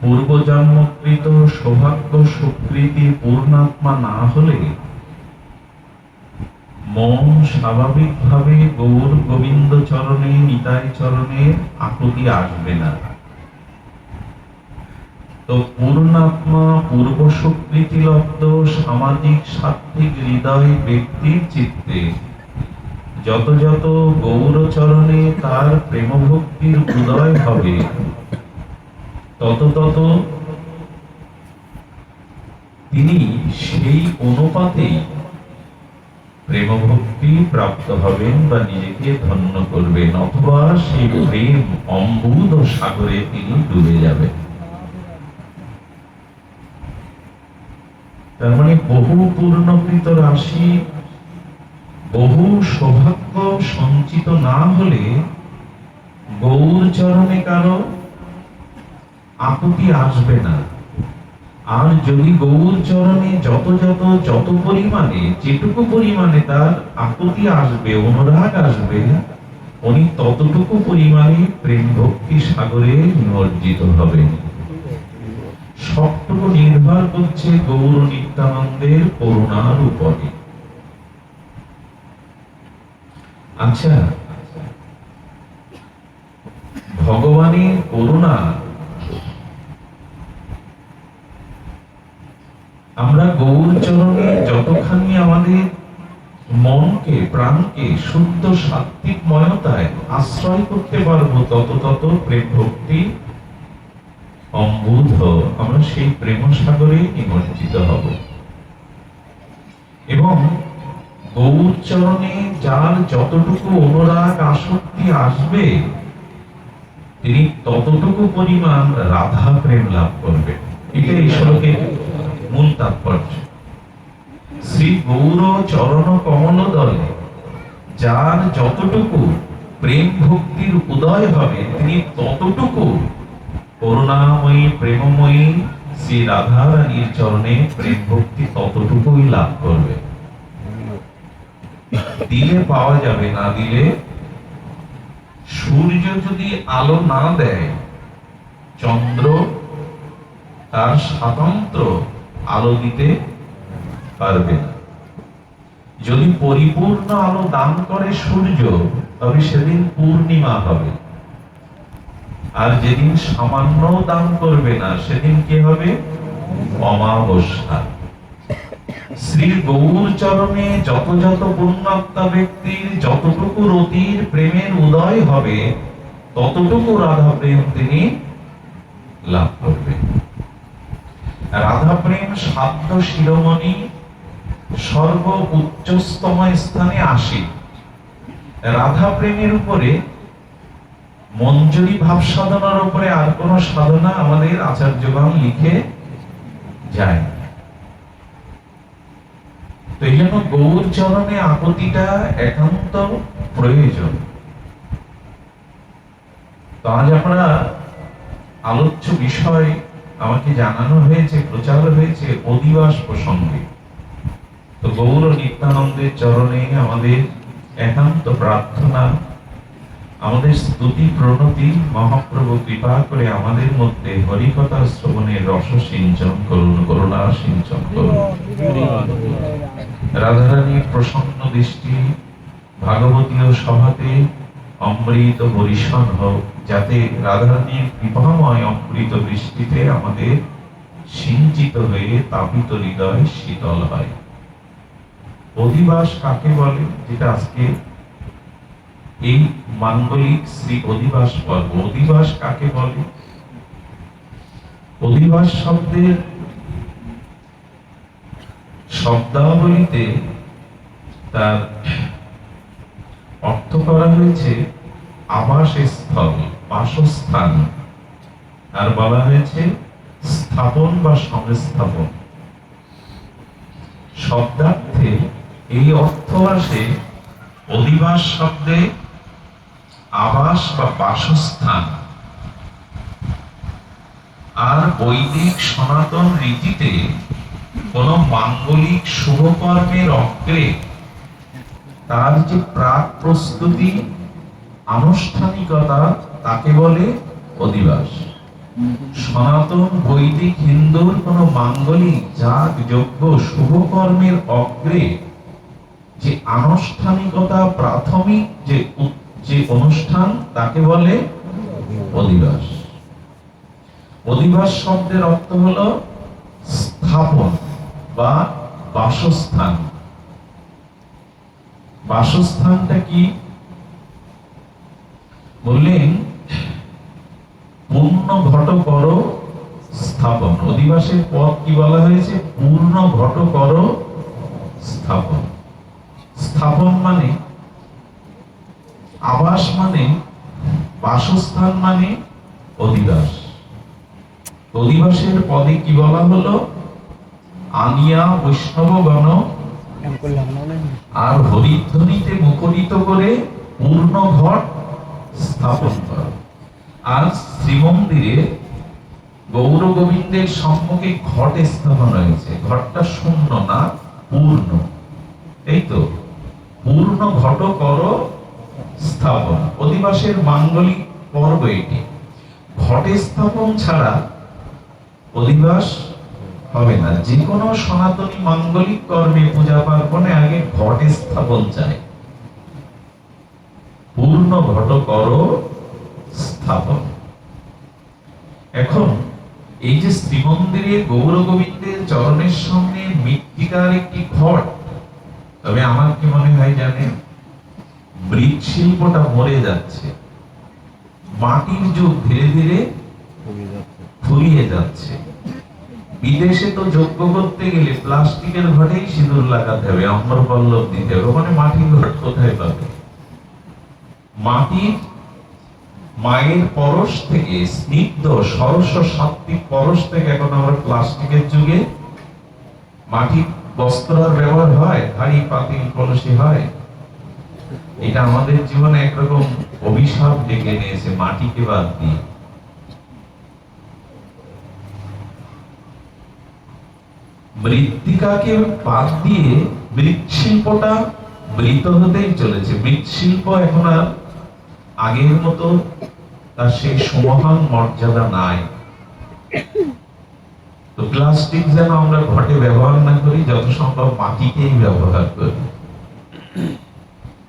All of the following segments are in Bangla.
পূর্বজন্মকৃত সৌভাগ্য সুকৃতি পূর্ণাত্মা না হলে মন স্বাভাবিকভাবে গৌর গোবিন্দ চরণে, নিতাই চরণে আকুতি আসবে না। তো পূর্ণাত্মা পূর্ব সুকৃতি লব্ধ সামাজিক সাত্বিক হৃদয় ব্যক্তির চিত্তে যত যত গৌরচরণে তার প্রেম ভক্তির উদয় হবে তত তত তিনি সেই অনুপাতেই প্রেম ভক্তি প্রাপ্ত হবেন বা নিজেকে ধন্য করবেন, অথবা সেই প্রেম অম্বুদ সাগরে তিনি ডুবে যাবেন। তার মানে বহু পূর্ণকৃত রাশি, বহু সৌভাগ্য সঞ্চিত না হলে গৌর চরণে কারও আকুতি আসবে না? আর যদি গৌর চরণে যত যত যত পরিমাণে, যেটুকু পরিমাণে তার আকুতি আসবে, অনুরাগ আসবে, উনি ততটুকু পরিমাণে প্রেম ভক্তি সাগরে নিমজ্জিত হবেন। সবটুকু নির্ভর করছে গৌর নিত্যানন্দের করুণার উপরে। আচ্ছা ভগবানের করুণা আমরা গৌর চরণে যতখানি আমাদের মনকে, প্রাণকে শুদ্ধ সাত্বিক ময়তায় আশ্রয় করতে পারব, তত তত প্রেম ভক্তি অম্বুধ আমরা সেই প্রেম সাগরে নিমজ্জিত হব। এবং গৌর চরণে যার যতটুকু অনুরাগ আসক্তি আসবে, তিনি ততটুকু পরিমাণ রাধা প্রেম লাভ করবেন। এটা এই শ্লোকের মূল তাৎপর্য শ্রী গৌর চরণ কমল দলে, যার যতটুকু প্রেম ভক্তির উদয় হবে, তিনি ততটুকু করুণাময়ী, প্রেমময়ী শ্রী রাধা রানীর চরণে প্রেম ভক্তি ততটুকুই লাভ করবে। দিলে পাওয়া যাবে, না দিলে সূর্য যদি আলো না দেয়, চন্দ্র তার স্বাতন্ত্র আলো দিতে পারবে যদি পরিপূর্ণ আলো দান করে সূর্য তবে সেদিন পূর্ণিমা হবে। আর যেদিন সামান্য দান করবে না, সেদিন কি হবে? অমাবস্যা। শ্রী গৌর চরণে যত যত পুণ্যাত্মা ব্যক্তির যতটুকু রতির প্রেমের উদয় হবে, ততটুকু রাধা প্রেম তিনি লাভ করবেন। রাধা প্রেম সাধ্য শিরোমণি সর্ব উচ্চস্তম স্থানে আসে। রাধা প্রেমের উপরে মঞ্জুরি ভাব সাধনার উপরে আর কোন সাধনা আমাদের আচার্যগণ লিখে যায় তো এই জন্য গৌর চরণে আপত্তিটা একান্ত প্রয়োজন। তো আজ আমরা আলোচ্য বিষয় আমাকে জানানো হয়েছে, প্রচার হয়েছে অধিবাস প্রসঙ্গে। তো গৌর নিত্যানন্দের চরণে আমাদের একান্ত প্রার্থনা, আমাদের স্তুতি প্রণতি, মহাপ্রভু কৃপা করে আমাদের মধ্যে হরিকথা শ্রবণের রস সিঞ্চন করুন, করুণা সিঞ্চন করুন। রাধারানীর প্রসন্ন দৃষ্টি, ভাগবতীয় সভাতে অমৃত বরিশন হোক যাতে রাধারানীর কৃপাময় অমৃত বৃষ্টিতে আমাদের সিঞ্চিত হয়ে তাপিত হৃদয় শীতল হয়। অধিবাস কাকে বলে? যেটা আজকে এই মাঙ্গলিক শ্রী অধিবাস পর্ব। অধিবাস কাকে বলে? অধিবাস শব্দের শব্দাবলীতে তার অর্থ করা হয়েছে আবাস স্থল বাসস্থান। আর বলা হয়েছে স্থাপন বা সংস্থাপন। শব্দার্থে এই অর্থ আসে অধিবাস শব্দে আবাস বা বাসস্থান। আর বৈদিক সনাতন রীতিতে কোন মাঙ্গলিক শুভকর্মের অগ্রে তার যে প্রাক প্রস্তুতি, আনুষ্ঠানিকতা তাকে বলে অধিবাস। সনাতন, বৈদিক, হিন্দুর কোন মাঙ্গলিক জাত, যজ্ঞ শুভ কর্মের অগ্রে যে আনুষ্ঠানিকতা, প্রাথমিক যে যে অনুষ্ঠান, তাকে বলে অধিবাস। অধিবাস শব্দের অর্থ হলো স্থাপন বা বাসস্থান। বাসস্থানটা কি? বললেন পূর্ণ ঘট কর স্থাপন। অধিবাসের পদ কি বলা হয়েছে? পূর্ণ ঘট কর স্থাপন। স্থাপন মানে আবাস মানে বাসস্থান মানে অধিবাস। অধিবাসের পদে কি বলা হলো? আনিয়া বৈষ্ণবগণ আর হরিধ্বনিতে মুখরিত করে পূর্ণ ঘট স্থাপন করা। আর শ্রীমন্দিরে গৌর গোবিন্দের সম্মুখে ঘট স্থাপন হয়েছে ঘরটা শূন্য না, পূর্ণ। এই তো, পূর্ণ ঘট কর স্থাপন। অধিবাসের মাঙ্গলিক পর্ব এটি। ঘটে স্থাপন ছাড়া অধিবাস হবে না। যে কোনো সনাতনী মাঙ্গলিক কর্মে পূজা পার্বণে আগে ঘটে স্থাপন চাই। পূর্ণ ঘট কর স্থাপন। এখন এই যে শ্রীমন্দিরে গৌর গোবিন্দের চরণের সামনে মৃত্তিকার একটি ঘট তবে আমার কি মনে হয় জানেন? মৃৎশিল্পটা মরে যাচ্ছে। মাটির যুগ ধীরে ধীরে ফুরিয়ে যাচ্ছে। বিদেশে তো যোগ্য করতে গেলে প্লাস্টিকের ঘটেই সিঁদুর লাগাতে হবে অম্রপল্লব দিতে হবে। ওখানে মাটির ঘট কোথায় পাবে? মাটির মায়ের পরশ থেকে স্নিগ্ধ সরস সাত্বিক পরশ থেকে এখন আমরা প্লাস্টিকের যুগে মাটির বস্ত্র ব্যবহার হয় হাড়ি পাতিল, কলসি হয়। এটা আমাদের জীবনে একরকম অভিশাপ ডেকে নিয়েছে, মাটিকে বাদ দিয়ে। মৃত্তিকাকে বাদ দিয়ে মৃৎশিল্পটা মৃত হতেই চলেছে। মৃৎশিল্প এখন আর আগের মতো তার সেই সমহান মর্যাদা নাই। তো প্লাস্টিক যেন আমরা ঘটে ব্যবহার না করি যত সম্ভব মাটিকেই ব্যবহার করি।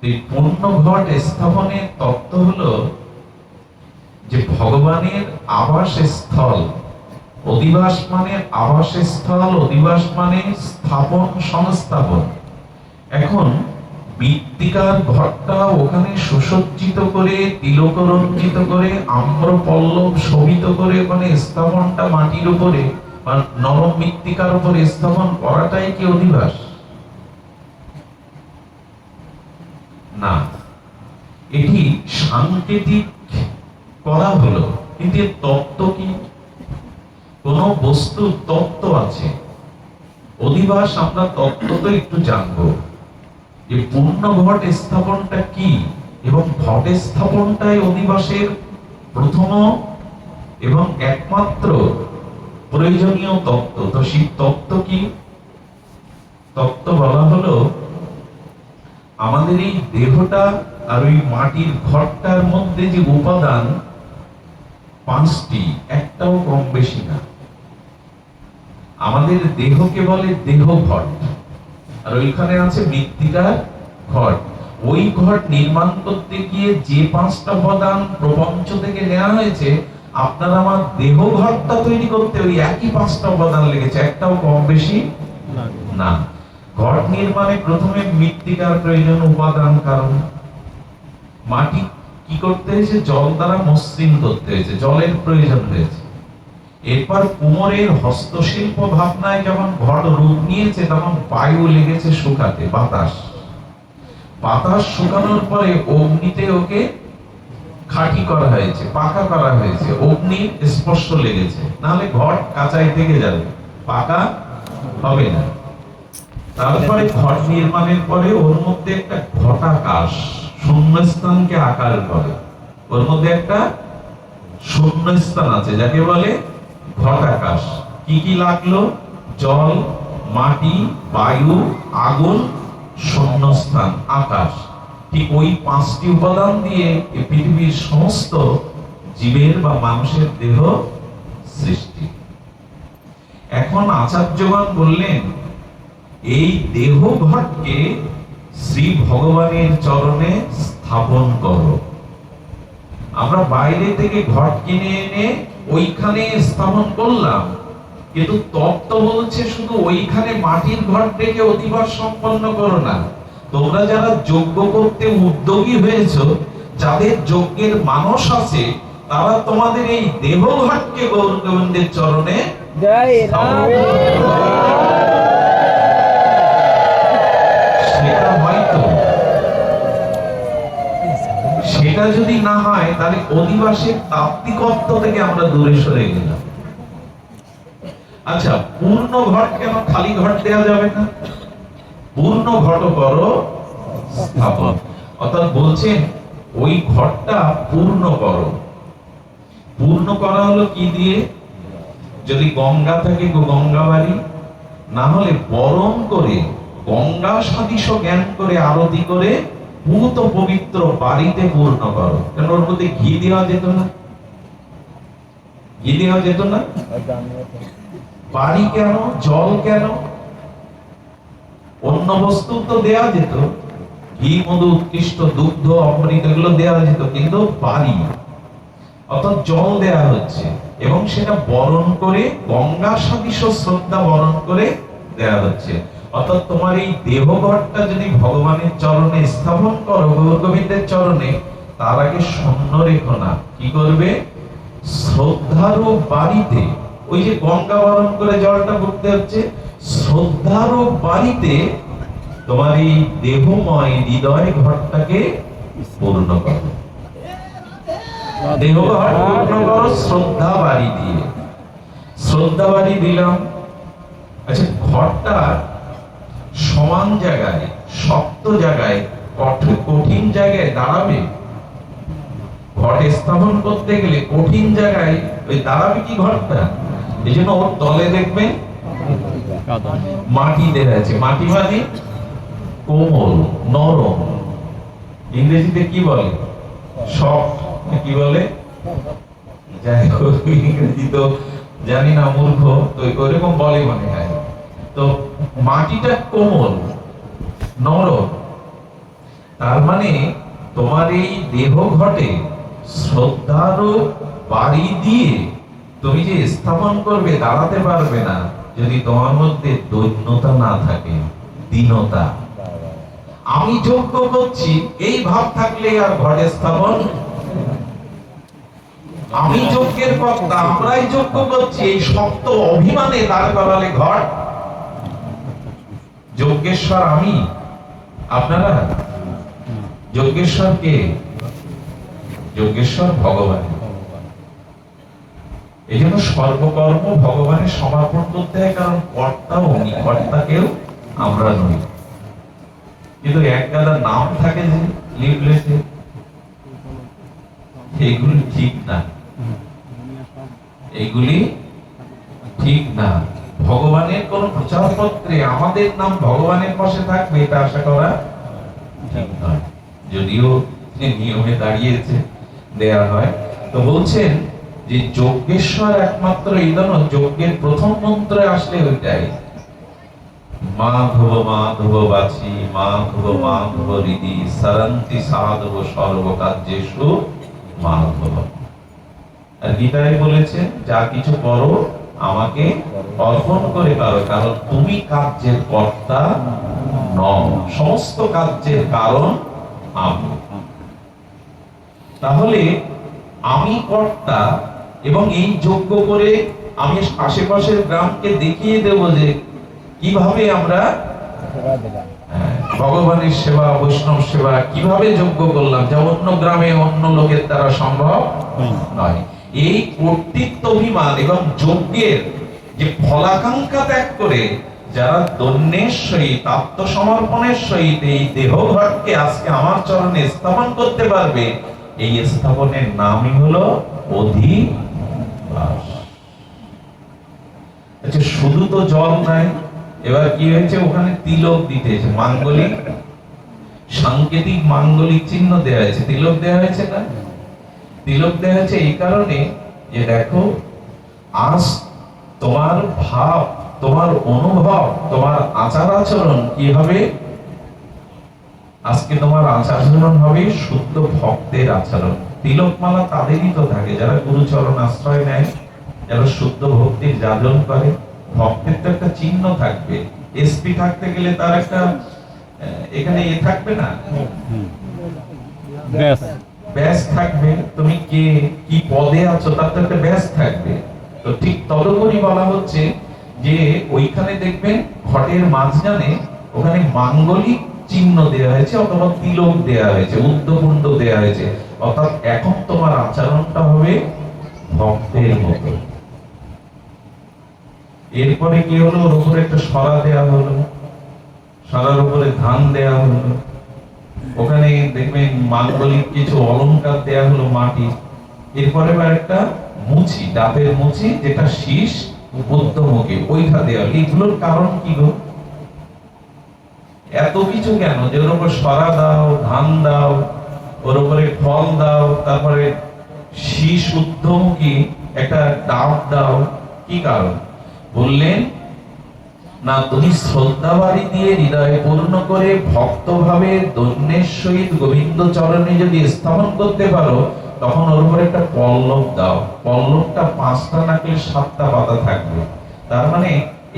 এই পূর্ণ ঘট স্থাপনের তত্ত্ব হলো যে ভগবানের আবাস স্থল অধিবাস মানে আবাস স্থল অধিবাস মানে স্থাপন, সংস্থাপন। এখন মৃত্তিকার ঘরটা ওখানে সুসজ্জিত করে, তিলকরঞ্জিত করে আম্র পল্লব শোভিত করে ওখানে স্থাপনটা মাটির উপরে নরম মৃত্তিকার উপরে স্থাপন করাটাই কি অধিবাস? না। এটি সাংকেতিক করা হলো। কিন্তু তত্ত্ব কি? কোন বস্তুর তত্ত্ব আছে। অধিবাস আমরা তত্ত্ব তো একটু জানব। যে পূর্ণ ঘট স্থাপনটা কি? এবং ঘট স্থাপনটাই অধিবাসের প্রথম এবং একমাত্র প্রয়োজনীয় তত্ত্ব। তো সেই তত্ত্ব কি? তত্ত্ব বলা হলো, আমাদের এই দেহটা আর ওই মাটির ঘরটার মধ্যে যে উপাদান, পাঁচটি, একটাও কম বেশি না। আমাদের দেহকে বলে দেহ ঘট আর ওইখানে আছে মৃত্তিকার ঘট ওই ঘট নির্মাণ করতে গিয়ে যে পাঁচটা উপাদান প্রপঞ্চ থেকে নেওয়া হয়েছে আপনার আমার দেহ ঘরটা তৈরি করতে ওই একই পাঁচটা উপাদান লেগেছে। একটাও কম বেশি না। ঘর নির্মাণে প্রথমে মৃত্তিকার প্রয়োজন উপাদান কারণ। মাটি কি করতে হয়েছে? জল দ্বারা মসৃণ করতে হয়েছে। জলের প্রয়োজন হয়েছে। এরপর কুমোরের হস্তশিল্প ভাবনায় যখন ঘট রূপ নিয়েছে, তখন বায়ু লেগেছে শুকাতে, বাতাস। বাতাস শুকানোর পরে অগ্নিতে ওকে খাঁটি করা হয়েছে, পাকা করা হয়েছে। অগ্নির স্পর্শ লেগেছে। নাহলে ঘট কাঁচাই থেকে যাবে। পাকা হবে না। তারপরে ঘট নির্মাণের পরে ওর মধ্যে একটা ঘটাকাশ শূন্যস্থানকে আকার করে। ওর মধ্যে একটা শূন্যস্থান আছে, যাকে বলে ঘটাকাশ কি কি লাগল? জল, মাটি, বায়ু, আগুন, শূন্যস্থান, আকাশ। ঠিক ওই পাঁচটি উপাদান দিয়ে এই পৃথিবীর সমস্ত জীবের বা মানুষের দেহ সৃষ্টি। এখন আচার্যগণ বললেন, এই দেহ ঘটকে শ্রী ভগবানের চরণে স্থাপন করো। আমরা বাইরে থেকে ঘট কিনে এনে ওইখানে স্থাপন করলাম। কিন্তু তত্ত্ব বলছে শুধু ওইখানে মাটির ঘট রেখে অধিবাস সম্পন্ন করো না। তোমরা যারা যজ্ঞ করতে উদ্যোগী হয়েছ যাদের যজ্ঞের মানস আছে তারা তোমাদের এই দেহ ঘটকে গৌর গোবিন্দের চরণে সেটা হয়তো সেটা যদি না হয়, তাহলে অধিবাসের তাত্ত্বিকত্ব থেকে আমরা দূরে সরে গেলাম। আচ্ছা পূর্ণ ঘট কেন খালি ঘট দেওয়া যাবে না? পূর্ণ ঘট করো স্থাপন। অর্থাৎ বলছেন, ওই ঘরটা পূর্ণ করো। পূর্ণ করা হলো কি দিয়ে? যদি গঙ্গা থাকে গঙ্গা বাড়ি না হলে বরণ করে গঙ্গা সদৃশ জ্ঞান করে আরতি করে পূত পবিত্র বাড়িতে পূর্ণ করো। কেন ওর মধ্যে ঘি দেওয়া যেত না? ঘি দেওয়া যেত না? বাড়ি কেন? জল কেন? অন্য বস্তু তো দেওয়া যেত। ঘি, মধু, উৎকৃষ্ট দুগ্ধ, অমৃত এগুলো দেওয়া যেত, কিন্তু বাড়ি অর্থাৎ জল দেয়া হচ্ছে এবং সেটা বরণ করে গঙ্গা সদৃশ শ্রদ্ধা বরণ করে দেয়া হচ্ছে। অর্থাৎ তোমার এই দেহঘরটা যদি ভগবানের চরণে স্থাপন করো গৌর গোবিন্দের চরণে, তার আগে শূন্য রেখো না। কি করবে? শ্রদ্ধারও বাড়িতে, ওই যে গঙ্গা বরণ করে জলটা করতে হচ্ছে শ্রদ্ধারও বাড়িতে তোমার এই দেহময় হৃদয় ঘরটাকে পূর্ণ করো। দেহঘর পূর্ণ করো শ্রদ্ধা বাড়ি দিয়ে। শ্রদ্ধা বাড়ি দিলাম। আচ্ছা ঘরটা সমান জায়গায়, শক্ত জায়গায় কঠিন জায়গায় দাঁড়াবে। ঘট স্থাপন করতে গেলে কঠিন জায়গায় ওই দাঁড়াবে কি ঘরটা? এই জন্য ওর তলে দেখবেন মাটি দেওয়া আছে। মাটি মানে কোমল, নরম। ইংরেজিতে কি বলে? সফট কি বলে? যাই হোক, ইংরেজি তো জানি না মূর্খ, তো ওইরকম বলে মনে হয়। তো মাটিটা কোমল, নরম। তার মানে তোমার এই দেহ ঘটে শ্রদ্ধারও বাড়ি দিয়ে। তুমি যে স্থাপন করবে, দাঁড়াতে পারবে না যদি তোমার মধ্যে দৈন্যতা না থাকে, দীনতা। আমি যোগ্য করছি, এই ভাব থাকলে আর ঘটে স্থাপন। আমি যজ্ঞের কর্তা, আমরাই যজ্ঞ করছি, এই শক্ত অভিমানে দাঁড় করালে ঘট যজ্ঞেশ্বর আমি? আপনারা? যজ্ঞেশ্বর কে? যজ্ঞেশ্বর ভগবান। এই জন্য সর্বকর্ম ভগবানের সমর্পণ করতে হয়, কারণ কর্তা উনি, কর্তাকেও আমরা নই। কিন্তু এক গাদা নাম থাকে যে লিফলেটে এগুলি ঠিক না। এগুলি ঠিক না। ভগবানের কোন প্রচারপত্রে আমাদের নাম ভগবানের পাশে থাকবে, এটা আশা করা যদিও নিয়মে দাঁড়িয়েছে, দেয়া হয় তো বলছেন যে যজ্ঞেশ্বর একমাত্র ইদন, যজ্ঞের প্রথম মন্ত্রে আসলে ওইটাই। মাধব মাধব বাছি মাধব মাধব হৃদি সরন্তি সাধব সর্বকার্যেষু মাধব। আর গীতায় বলেছেন, যা কিছু করো আমাকে অর্পণ করে করো কারণ তুমি কার্যের কর্তা নও। সমস্ত কার্যের কারণ আমি। তাহলে আমি কর্তা এবং এই যোগ্য করে আমি আশেপাশের গ্রামকে দেখিয়ে দেব যে কীভাবে আমরা ভগবানের সেবা বৈষ্ণব সেবা কীভাবে যোগ্য করলাম যা অন্য গ্রামে অন্য লোকের দ্বারা সম্ভব নয়। এই কর্তৃত্ব অভিমান এবং যজ্ঞের যে ফলাকাঙ্ক্ষা ত্যাগ করে যারা দন্যের সহিত, আত্মসমর্পণের সহিত এই দেহঘরকে আজকে আমার চরণে স্থাপন করতে পারবে, এই স্থাপনের নামই হলো অধিবাস। আচ্ছা শুধু তো জল নাই, এবার কি হয়েছে? ওখানে তিলক দিতেছে মাঙ্গলিক, সাংকেতিক মাঙ্গলিক চিহ্ন দেওয়া হয়েছে। তিলক দেওয়া হয়েছে না? তিলক হয়েছে এই কারণে যে দেখো, আজ তোমার ভাব, তোমার অনুভব, তোমার আচার আচরণ কি হবে আজকে তোমার আচার আচরণ হবে শুদ্ধ ভক্তের আচরণ। তিলকমালা তাদেরই তো থাকে, যারা গুরুচরণ আশ্রয় নেয়, যারা শুদ্ধ ভক্তির যাজন করে। ভক্তের তো একটা চিহ্ন থাকবে। এসপি থাকতে গেলে তার একটা এখানে এ থাকবে না? ব্যাস ব্যাস থাকবে, তুমি কে, কি পদে আছো, তার তো একটা থাকবে। তো ঠিক তদপরি বলা হচ্ছে যে, ওইখানে দেখবেন ঘটের মাঝখানে ওখানে মাঙ্গলিক চিহ্ন দেওয়া হয়েছে অথবা তিলক দেওয়া হয়েছে উদ্যপুণ্ড দেওয়া হয়েছে। অর্থাৎ এখন তোমার আচরণটা হবে ভক্তের মতো। এরপরে কি হলো? ওর উপরে একটা সরা দেওয়া হলো। সরার উপরে ধান দেয়া হলো। ওখানে দেখবেন মাঙ্গলিক কিছু অলংকার দেয়া হলো মাটি। এরপরে একটা মুচি, ডাবের মুচি, যেটা শীষ বুদ্ধমুখী ওইটা দেওয়া। এগুলোর কারণ কি গো? এত কিছু কেন? যে ওর উপর সরা দাও, ধান দাও, ওর উপরে ফল দাও, তারপরে শীষ ঊর্ধ্বমুখী একটা ডাব দাও, কি কারণ? বললেন না তুমি শ্রদ্ধা বাড়ি দিয়ে হৃদয়ে পূর্ণ করে ভক্তভাবে দৈন্যের সহিত গোবিন্দ চরণে যদি স্থাপন করতে পারো, তখন ওর উপরে একটা পল্লব দাও। পল্লবটা পাঁচটা নাকি সাতটা পাতা থাকবে। তার মানে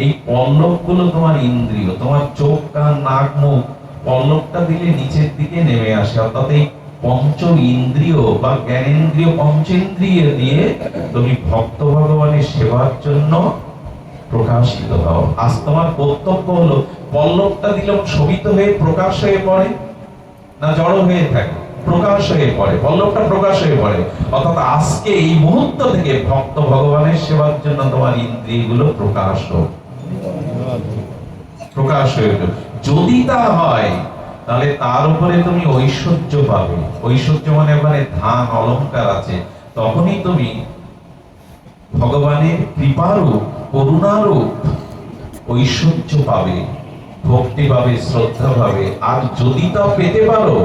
এই পল্লবগুলো তোমার ইন্দ্রিয়, তোমার চোখ, কান, নাক, মুখ, পল্লবটা দিলে নিচের দিকে নেমে আসে। অর্থাৎ এই পঞ্চ ইন্দ্রিয় বা জ্ঞানেন্দ্রিয়, পঞ্চেন্দ্রিয় দিয়ে তুমি ভক্ত ভগবানের সেবার জন্য প্রকাশিত হও। আজ তোমার কর্তব্য হলো, পল্লবটা দিলাম ছবিত হয়ে প্রকাশ হয়ে পড়ে না জড় হয়ে থাকে? প্রকাশ হয়ে পড়ে, পল্লবটা প্রকাশ হয়ে পড়ে। অর্থাৎ আজকে এই মুহূর্ত থেকে ভক্ত ভগবানের সেবার জন্য তোমার ইন্দ্রিয়গুলো প্রকাশ হোক প্রকাশ হয়ে উঠুক। যদি তা হয়, তাহলে তার উপরে তুমি ঐশ্বর্য পাবে। ঐশ্বর্য মানে ওখানে ধান, অলংকার আছে। তখনই তুমি ভগবানের কৃপারূপ, করুণারূপ ঐশ্বর্য পাবে ভক্তি পাবে শ্রদ্ধা পাবে আর যদি তা পেতে পারো,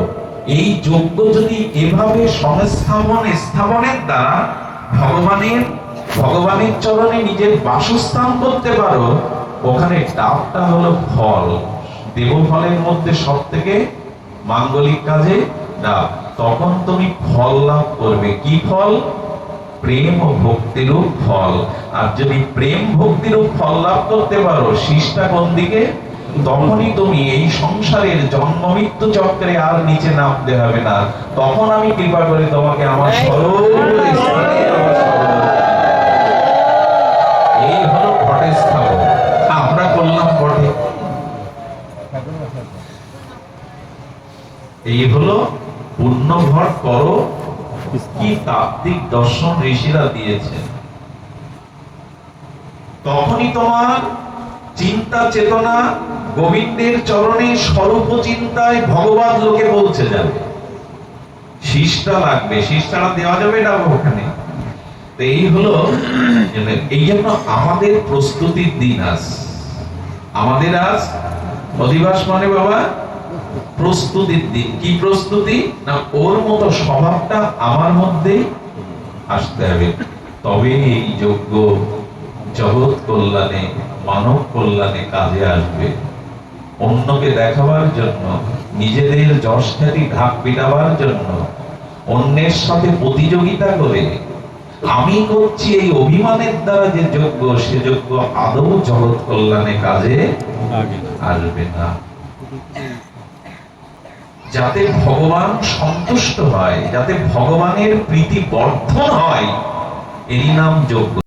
এই যোগ্য যদি এভাবে সংস্থাপন, স্থাপনের দ্বারা ভগবানের ভগবানের চরণে নিজের বাসস্থান করতে পারো, ওখানে ডাবটা হলো ফল। দেব ফলের মধ্যে সব থেকে মাঙ্গলিক কাজে ডাব তখন তুমি ফল লাভ করবে। কি ফল? প্রেম ও ভক্তিরূপ ফল। আর যদি প্রেম ভক্তিরূপ ফল লাভ করতে পারো শীষটা কোন দিকে? তখনই তুমি এই সংসারের জন্ম মৃত্যু চক্রে আর নিচে নামতে হবে না। তখন আমি কৃপা করে তোমাকে আমার সরল এই হলো ঘটে স্থাপন। আমরা করলাম ঘটে এই হলো পূর্ণ ঘট করো কি তাত্ত্বিক দর্শন ঋষিরা তখনই তোমার চিন্তা চেতনা গোবিন্দের চরণে স্বরূপ চিন্তায় ভগবান লোকে পৌঁছে যাবে। শীষটা লাগবে শীষটা দেওয়া যাবে না ওখানে। এই হলো, এই জন্য আমাদের প্রস্তুতির দিন আজ। আমাদের আজ অধিবাস মানে বাবা প্রস্তুতির দিন। কি প্রস্তুতি? না ওর মতো স্বভাবটা আমার মধ্যেই আসতে হবে। তবে এই যোগ্য জগৎ কল্যাণে মানব কল্যাণে কাজে আসবে। অন্যকে দেখাবার জন্য নিজেদের যশ খ্যাতি ঢাক পিটাবার জন্য অন্যের সাথে প্রতিযোগিতা করে। আমি করছি এই অভিমানের দ্বারা যে যোগ্য সে যোগ্য আদৌ জগৎ কল্যাণে কাজে আসবে না। যাতে ভগবান সন্তুষ্ট হয় যাতে ভগবানের প্রীতি বর্ধন হয় এরই নাম যোগ্য